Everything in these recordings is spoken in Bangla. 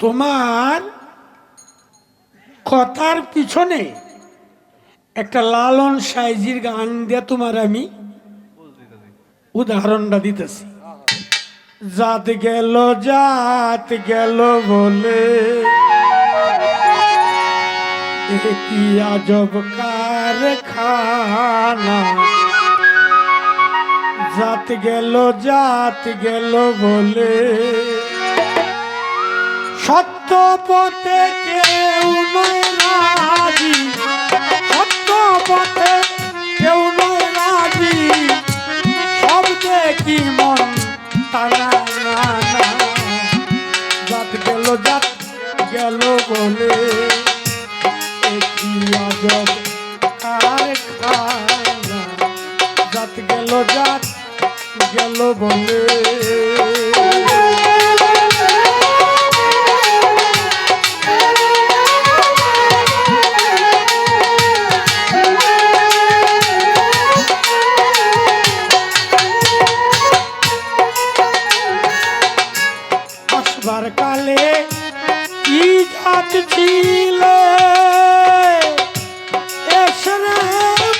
তোমার কথার পিছনে একটা লালন সাইজির গান দিয়ে তোমার আমি উদাহরণটা দিতেছি। জাত গেল জাত গেল বলে কি আজব কারখানা? জাত গেল জাত গেল বলে সত্য পথে কেউ নয় রাজি। সত্য পথে কেউ নয় রাজি। সব দেখি মন না জাত গেল জাত, গেল বলে একই আজব কারখানা। জাত গেল জাত, গেল বলে আসবার কালে কি জাত ছিল।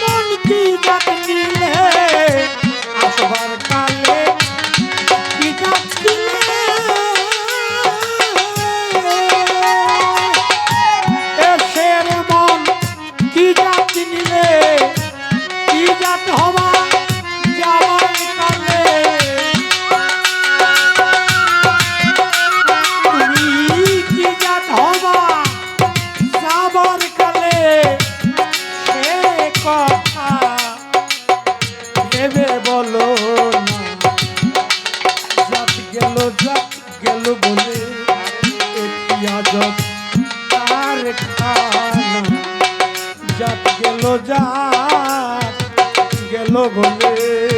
মন কি জাত নিলে আসবার কালে কি জাত ছিলে। এসের মন কি জাত নিলে কি জাত হবা জাত গেল বলে এটি আজব তার খানা গেল যা গেল বলে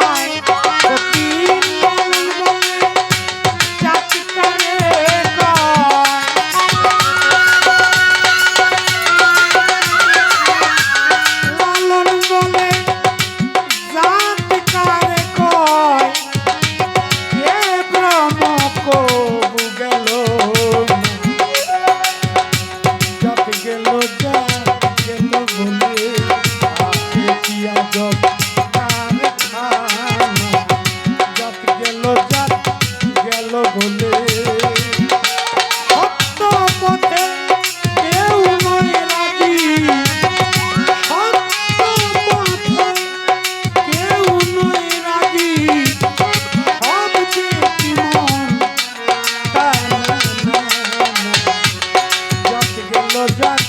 Jack.